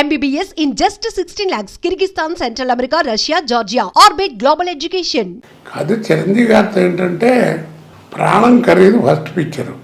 MBBS in just 16 lakhs, Kyrgyzstan, Central America, Russia, Georgia. Orbit Global Education. కాదు చిరంజీవి గారితో ఏంటంటే Pranam Khareedu first picture.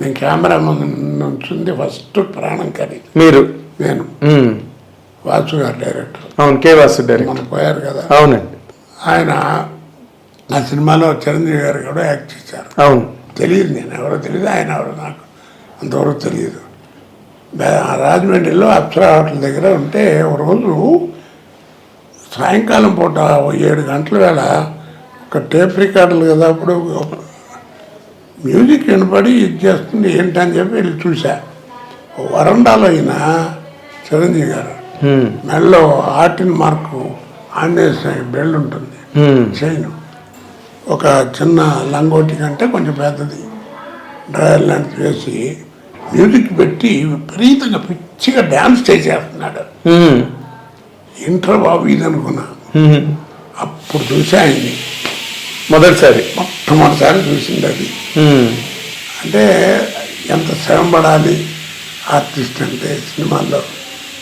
నేను camera నుంచింది ఫస్ట్ ప్రాణం ఖరీదు మీరు? నేను. మ్మ్. వాసు గారు డైరెక్టర్ అవును కే వాసు డైరెక్టర్ మనం పోయారు కదా. అవునండి. ఆయన ఆ సినిమాలో చిరంజీవి గారు కూడా యాక్ట్ చేశారు. అవును. తెలియదు నేను. ఎవరో తెలియదు ఆయన ఎవరో నాకు. అంతవరకు తెలియదు. రాజమండ్రిలో అప్సరా హోటల్ దగ్గర ఉంటే ఒక రోజు సాయంకాలం పూట ఏడు గంటల వేళ ఒక టేప్ రికార్డులు కదా అప్పుడు మ్యూజిక్ వినపడి ఇది చేస్తుంది ఏంటని చెప్పి వెళ్ళి చూసా వరండాలో అయిన చిరంజీవి గారు. మెడలో ఆర్టిన్ మార్కు ఆంజనేయ బెల్ట్ ఉంటుంది. చైన్ ఒక చిన్న లంగోటి కంటే కొంచెం పెద్దది డ్రైవర్ లాంటిది వేసి మ్యూజిక్ పెట్టి విపరీతంగా పిచ్చిగా డ్యాన్స్ చేసేస్తున్నాడు. ఇంటర్ బాబు ఇది అనుకున్నా. అప్పుడు చూసా ఆయన్ని. మొదటిసారి. మొట్టమొదటిసారి చూసింది అది. అంటే ఎంత శ్రమ పడాలి ఆర్టిస్ట్ అంటే సినిమాల్లో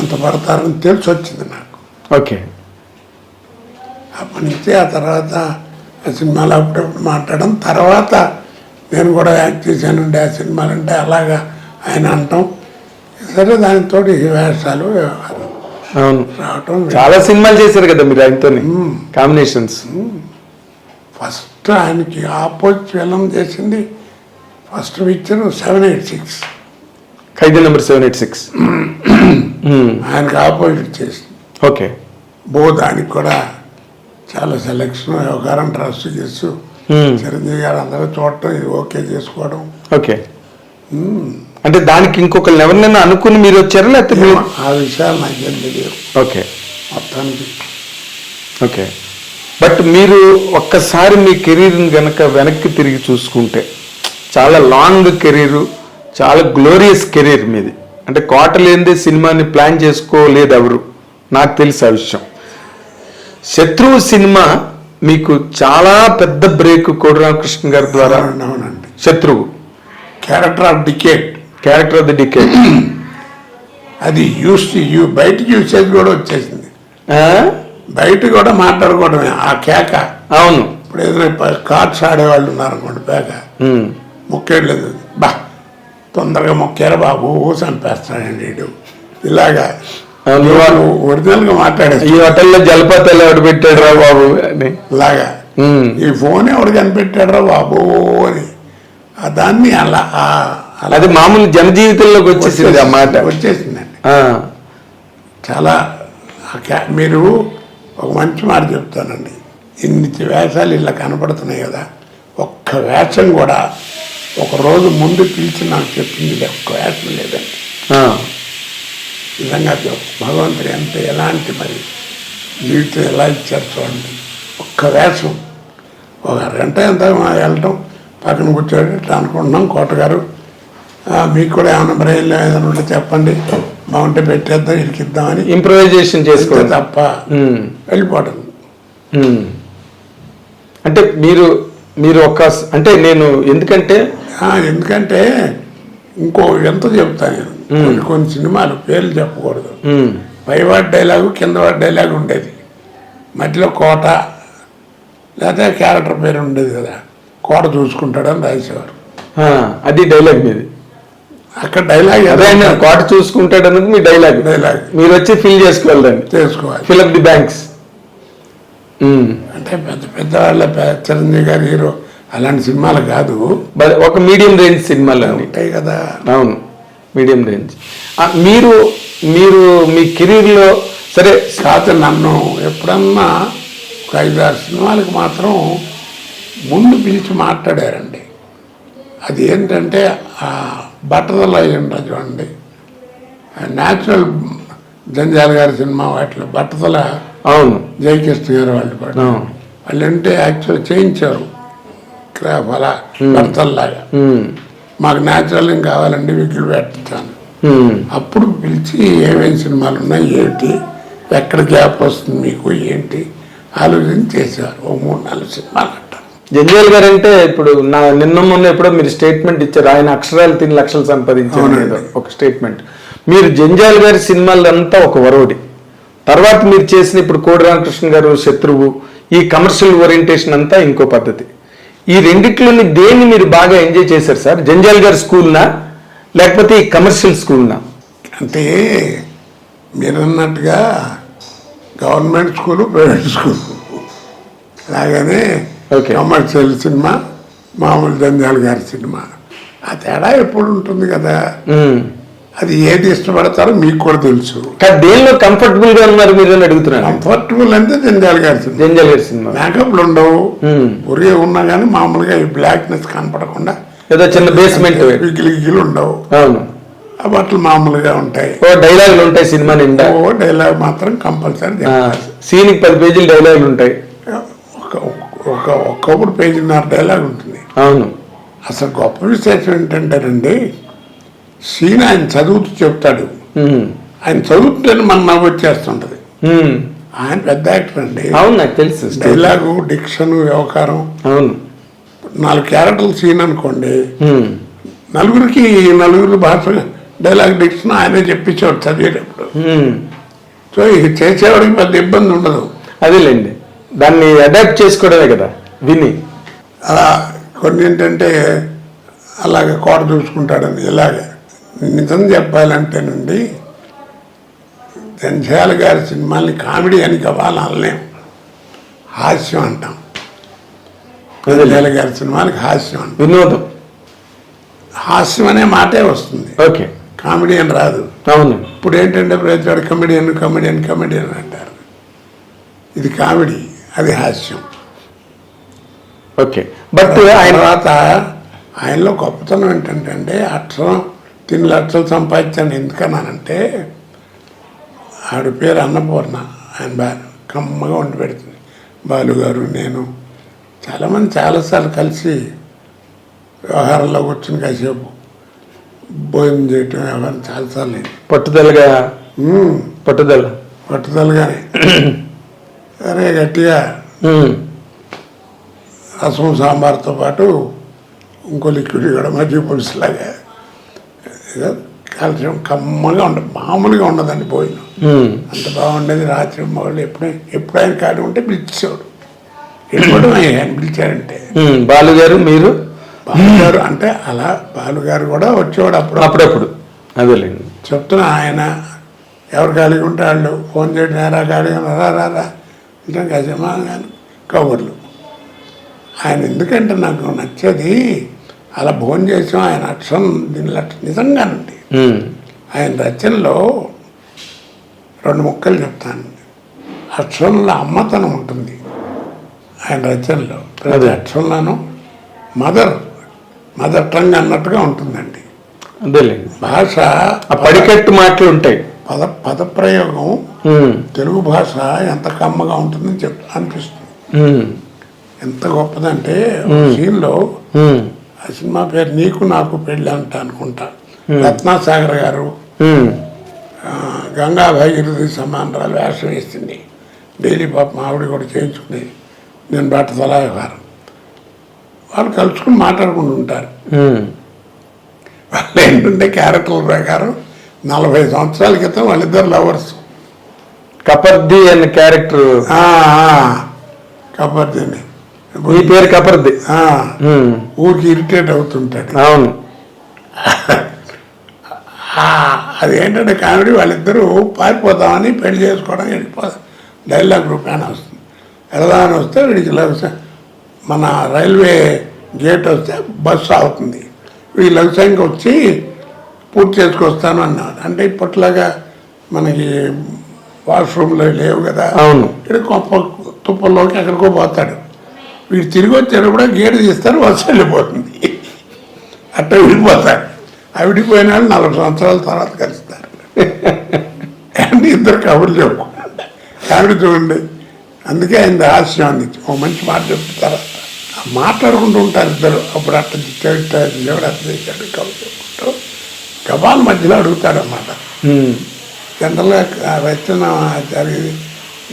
ఎంత పడతారని తెలిసి వచ్చింది నాకు. ఓకే. అప్పటి నుంచి ఆ తర్వాత ఆ సినిమాలు అప్పుడప్పుడు మాట్లాడడం తర్వాత నేను కూడా యాక్ట్ చేశానండి ఆ సినిమాలు అంటే అలాగా ఆయన అంటాం. సరే దానితో వేషాలు అవును. రావటం చాలా సినిమాలు చేశారు కదా మీరు ఆయనతో కాంబినేషన్స్. ఫస్ట్ ఆయనకి ఆపోజిట్ ఫిలం చేసింది first picture seven eight six. Khaidi number seven eight six. ఆయనకి ఆపోజిట్ చేసింది. ఓకే. బో దానికి కూడా చాలా సెలక్షన్ వ్యవహారం ట్రస్ట్ చేస్తూ. చిరంజీవి గారు అందరూ చూడటం ఇది ఓకే చేసుకోవడం. ఓకే. అంటే దానికి ఇంకొకరిని ఎవరినైనా అనుకుని మీరు వచ్చారా లేకపోతే మీరు ఆ విషయాలు నాకేం తెలియదు. ఓకే. మొత్తానికి. ఓకే. బట్ మీరు ఒక్కసారి మీ కెరీర్ని గనక వెనక్కి తిరిగి చూసుకుంటే చాలా లాంగ్ కెరీరు చాలా గ్లోరియస్ కెరీర్ మీది. అంటే కోట లేనిదే సినిమాని ప్లాన్ చేసుకోలేదు ఎవరు. నాకు తెలిసి ఆ విషయం. శత్రువు సినిమా మీకు చాలా పెద్ద బ్రేక్ కోడిరామకృష్ణ గారి ద్వారా అవునండి శత్రువు. Character of decade. Character of the decade అది యూస్ యూ బయటకి యూసేజ్ కూడా వచ్చేసింది. బయట కూడా మాట్లాడుకోవడమే ఆ కేక. అవును. ఇప్పుడు ఏదైనా కార్డ్స్ ఆడేవాళ్ళు ఉన్నారనుకోండి పేక. మొక్కేయలేదు బా తొందరగా మొక్కారా బాబు చంపేస్తాడండి వీడు. ఇలాగా. ఒరిజినల్గా మాట్లాడేసి ఈ హోటల్లో జలపాతాలు ఎవడు పెట్టాడు రా బాబు అని. ఇలాగా. ఈ ఫోన్ ఎవడు కనిపెట్టాడు రా బాబు అని. దాన్ని అలా అది మామూలు జనజీవితంలోకి వచ్చేసింది ఆ మాట. వచ్చేసిందండి. చాలా మీరు ఒక మంచి మాట చెప్తానండి. ఇన్ని వేషాలు ఇలా కనపడుతున్నాయి కదా ఒక్క వేషం కూడా ఒక రోజు ముందు పిలిచి నాకు చెప్పింది ఒక్క వేషం లేదండి. నిజంగా భగవంతుడు ఎంత ఎలాంటి మరి జీవితం ఎలా ఇచ్చారు చూడండి. ఒక్క వేషం ఒక గంట ఎంత వెళ్ళటం పక్కన కూర్చోండి ఇట్లా అనుకుంటున్నాం కోటగారు. మీకు కూడా ఏమైనా బ్రెయిన్లో ఏదైనా ఉంటే చెప్పండి. బాగుంటే పెట్టేద్దాం ఇరికిద్దామని. ఇంప్రూవైజేషన్ అంతే చేసుకోండి తప్ప వెళ్ళిపోవడం ఉమ్. అంటే మీరు మీరు ఒక అంటే నేను ఎందుకంటే ఎందుకంటే ఇంకో ఎంత చెప్తాను నేను. కొన్ని కొన్ని సినిమాలు పేర్లు చెప్పకూడదు. పైవాడి డైలాగు కిందవాడి డైలాగ్ ఉండేది. మధ్యలో కోట లేకపోతే క్యారెక్టర్ పేరు ఉండేది కదా. కోట చూసుకుంటాడని రాసేవారు. అది డైలాగ్ మీది. అక్కడ డైలాగ్ ఆయన కోట చూసుకుంటాడు అన్నది మీ డైలాగ్ డైలాగ్ మీరు వచ్చి ఫిల్ చేసుకోవాలి. దాన్ని చేసుకోవాలి ఫిల్ అప్ ది బ్యాంక్స్ అంటే పెద్ద పెద్ద వాళ్ళ చిరంజీవి గారి హీరో. అలాంటి సినిమాలు కాదు. ఒక మీడియం రేంజ్ సినిమాలు ఉంటాయి కదా. అవును. మీడియం రేంజ్ మీరు మీరు మీ కెరీర్లో సరే కాదు నన్ను ఎప్పుడన్నా ఒక ఐదారు సినిమాలకు మాత్రం ముందు పిలిచి మాట్లాడారండి. అది ఏంటంటే ఆ బట్టదల ఉంటుంది చూడండి. న్యాచురల్ జంజాల్ గారి సినిమా వాటిలో బట్టతల అవును. జయకృష్ణ గారు వాళ్ళు కూడా. వాళ్ళు అంటే యాక్చువల్ చేయించారు. అలా బట్టల్లాగా మాకు న్యాచురల్ ఏం కావాలండి విగ్గులు పెట్టాను అప్పుడు పిలిచి ఏమేమి సినిమాలు ఉన్నాయి ఏంటి ఎక్కడ గ్యాప్ వస్తుంది మీకు ఏంటి ఆలోచన చేశారు. ఓ మూడు నాలుగు సినిమాలు. జంజాల్ గారు అంటే ఇప్పుడు నా నిన్న మొన్న ఎప్పుడో మీరు స్టేట్మెంట్ ఇచ్చారు. ఆయన అక్షరాలు తిని లక్షలు సంపాదించారు. ఒక స్టేట్మెంట్ మీరు జంజాల్ గారి సినిమాలంతా ఒక వరవడి. తర్వాత మీరు చేసిన ఇప్పుడు కోడి రామకృష్ణ గారు శత్రువు ఈ కమర్షియల్ ఓరియంటేషన్ అంతా ఇంకో పద్ధతి. ఈ రెండిట్లోని దేన్ని మీరు బాగా ఎంజాయ్ చేశారు సార్? జంజాల్ గారి స్కూల్నా? లేకపోతే ఈ కమర్షియల్ స్కూల్నా? అంటే మీరు అన్నట్టుగా గవర్నమెంట్ స్కూలు ప్రైవేట్ స్కూల్. అలాగనే. కమర్షియల్ సినిమా మామూలు జంజాల్ గారి సినిమా. ఆ తేడా ఎప్పుడు ఉంటుంది కదా. అది ఏది ఇష్టపడతారో మీకు కూడా తెలుసు. దేనిలో కంఫర్టబుల్గా ఉన్నారు మీరు అని అడుగుతున్నాను. కంఫర్టబుల్ అంటే జంజాల్ గారి సినిమా. జంజాల్ గారి సినిమా. మేకప్లు ఉండవు. ఒరే ఉన్నా కానీ మామూలుగా ఈ బ్లాక్నెస్ కనపడకుండా ఏదో చిన్న బేస్మెంట్ విగిలి ఉండవు. అవును. మామూలుగా ఉంటాయి. ఓ డైలాగులు ఉంటాయి సినిమా నిండా. ఓ డైలాగ్ మాత్రం కంపల్సరీ సీన్కి పది పేజీలు డైలాగులు ఉంటాయి. ఒక ఒక్కొక్కటి పేజీన్నర డైలాగ్ ఉంటుంది. అవును. అసలు గొప్ప విశేషం ఏంటంటేనండి సీన్ ఆయన చదువుతూ చెప్తాడు. ఆయన చదువుతుంటేనే మన నవ్వు వచ్చేస్తుంటది. ఆయన పెద్ద యాక్టర్ అండి. అవును నాకు తెలుసు. డైలాగు డిక్షన్ వ్యవహారం. అవును. నాలుగు క్యారెక్టర్లు సీన్ అనుకోండి. నలుగురికి నలుగురు భాష డైలాగ్ డిక్షన్ ఆయనే చెప్పించేవాడు చదివేటప్పుడు. సో ఇక చేసేవాడికి పెద్ద ఇబ్బంది ఉండదు. అదేలేండి. దాన్ని అడాప్ట్ చేసుకోవడమే కదా విని. అలా కొన్ని ఏంటంటే అలాగే కోట చూసుకుంటాడని ఇలాగ. నిజం చెప్పాలంటేనండి జంధ్యాల గారి సినిమాల్ని కామెడీ అని గవాలనలేం హాస్యం అంటాం. జంధ్యాల గారి సినిమాలకి హాస్యం అంటాం. వినోదం. హాస్యం అనే మాటే వస్తుంది. ఓకే. కామెడీ అని రాదు. అవును. ఇప్పుడు ఏంటంటే ప్రతివాడు కమెడియన్ కమెడియన్ కమెడియన్ అంటారు. ఇది కామెడీ. అది హాస్యం. ఓకే. బట్ ఆయన తర్వాత ఆయనలో గొప్పతనం ఏంటంటే అక్షరం తిని లక్షలు సంపాదించాను. ఎందుకన్నానంటే ఆవిడ పేరు అన్నపూర్ణ. ఆయన భార్య కమ్మగా వండి పెడుతుంది. బాలు గారు నేను చాలామంది చాలాసార్లు కలిసి వ్యవహారంలో కూర్చుని కాసేపు భోజనం చేయటం వ్యవహారం చాలాసార్లు. పట్టుదలగా. పట్టుదల. పట్టుదలగానే. సరే గట్టిగా. రసం సాంబార్తో పాటు ఇంకో లిక్విడ్ కూడా మజ్జిగ పులుసులాగా. ఏదో కాల్షియం కమ్మగా ఉండదు మామూలుగా ఉండదండి భోజనం. మ్మ్. అంత బాగుండేది రాత్రి మగళ్ళు ఎప్పుడైనా ఎప్పుడైనా కాడి ఉంటే పిలిచేవాడు. ఎప్పుడు ఆయన పిలిచారంటే మ్మ్. బాలు గారు మీరు? బాలుగారు అంటే అలా బాలుగారు కూడా వచ్చేవాడు అప్పుడు అప్పుడప్పుడు. అదేలేండి. చెప్తున్నా ఆయన ఎవరు ఖాళీగా ఉంటే వాళ్ళు ఫోన్ చేయడం రా ఖాళీగా రా రా. ఇంకా కాసేమా కానీ కబుర్లు ఆయన ఎందుకంటే నాకు నచ్చేది అలా భోజనం చేసాం ఆయన అక్షరం దీని లక్ష నిజంగానండి. ఆయన రచనలో రెండు ముక్కలు చెప్తాను. అక్షరంలో అమ్మతనం ఉంటుంది. ఆయన రచనలో ప్రతి. అక్షరంలోనూ మదర్ మదర్ టంగ్ అన్నట్టుగా ఉంటుందండి. భాష పడికట్టు మాటలు ఉంటాయి. పద పదప్రయోగం. తెలుగు భాష ఎంత కమ్మగా ఉంటుందని చెప్ అనిపిస్తుంది. ఎంత గొప్పదంటే సీన్లో. ఆ సినిమా పేరు నీకు నాకు పెళ్ళి అంట అనుకుంటా. రత్నాసాగర్ గారు గంగా భగీరథి సమానరాలు వేషం వేసింది. డైలీ పాప ఆవిడ కూడా చేయించుకునేది నేను బాట వ్యవహారం. వాళ్ళు కలుసుకుని మాట్లాడుకుంటూ ఉంటారు. మ్మ్. వాళ్ళు ఏంటంటే క్యారెక్టర్ల ప్రకారం నలభై సంవత్సరాల క్రితం వాళ్ళిద్దరు లవర్స్ కపర్ది అనే క్యారెక్టర్ కబర్దని మీ పేరు కపర్ది. ఊరికి ఇరిటేట్ అవుతుంటాడు అవును. అదేంటంటే కామెడీ వాళ్ళిద్దరూ పారిపోతామని పెళ్ళి చేసుకోవడం వెళ్ళిపోతాం డైలాగ్ రూపాయన వస్తుంది. వెళదామని వస్తే వీడికి మన రైల్వే గేట్ వస్తే బస్సు అవుతుంది వీడి లవ్సంకి వచ్చి పూర్తి చేసుకొస్తాను అన్నాడు. అంటే ఇప్పట్లాగా మనకి వాష్రూమ్లో లేవు కదా. అవును. ఇక్కడ గొప్ప తుప్పల్లోకి ఎక్కడికో పోతాడు. వీడు తిరిగి వచ్చేటప్పుడు గేటు తీస్తారు బస్సు వెళ్ళిపోతుంది. అట్ట విడిపోతారు ఆ విడిపోయిన వాళ్ళు నలభై సంవత్సరాల తర్వాత కలుస్తారు. అంటే ఇద్దరు కబుర్లు చెప్పుకుంటారు. కామెడీ చూడండి అందుకే ఆయన హాస్యం అందించి ఒక మంచి మాట చెప్తారు? మాట్లాడుకుంటూ ఉంటారు ఇద్దరు. అప్పుడు అట్ట చేశాడు అట్ట చేశాడు కబుర్లు చెప్పుకుంటూ. గబాల మధ్యలో అడుగుతాడు అన్నమాట మ్మ్. జనరల్గా రచన జరిగింది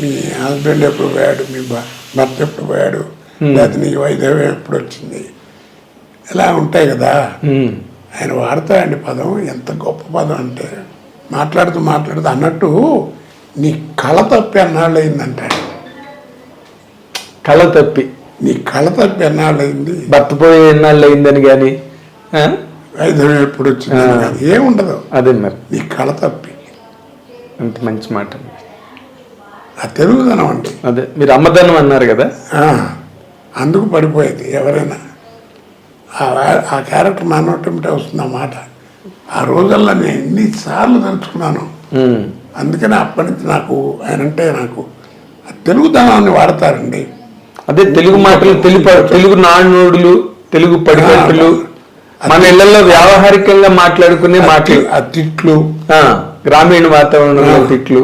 మీ హస్బెండ్ ఎప్పుడు పోయాడు మీ భర్త ఎప్పుడు పోయాడు లేదా నీ వైద్యం ఎప్పుడు వచ్చింది? ఇలా ఉంటాయి కదా. ఆయన వాడతాడండి పదం. ఎంత గొప్ప పదం అంటే మాట్లాడుతూ మాట్లాడుతూ అన్నట్టు నీ కళ తప్పి ఎన్నాళ్ళు అయిందంటాడు కళ తప్పి. నీ కళ తప్పి ఎన్నాళ్ళు అయింది భర్త పోయి ఎన్నాళ్ళు అయిందని కానీ వైద్యం ఎప్పుడు వచ్చింది. ఏముండదు. అదే మరి. నీ కళ తప్పి. అంత మంచి మాట. ఆ తెలుగుదనం అండి. అదే మీరు అమ్మదనం అన్నారు కదా? అందుకు పడిపోయేది ఎవరైనా. ఆ క్యారెక్టర్ నానోటమిటే వస్తుంది ఆ మాట. ఆ రోజుల్లో నేను ఎన్నిసార్లు తలుచుకున్నాను. ఉమ్. అందుకని అప్పటి నుంచి నాకు ఆయన అంటే నాకు ఆ తెలుగుదనాన్ని వాడతారండి. అదే తెలుగు మాటలు తెలుగు తెలుగు నానుడులు తెలుగు పడిగట్టులు మన ఇళ్ళలో వ్యావహారికంగా మాట్లాడుకునే మాటలు. ఆ. తిట్లు గ్రామీణ వాతావరణంలో తిట్లు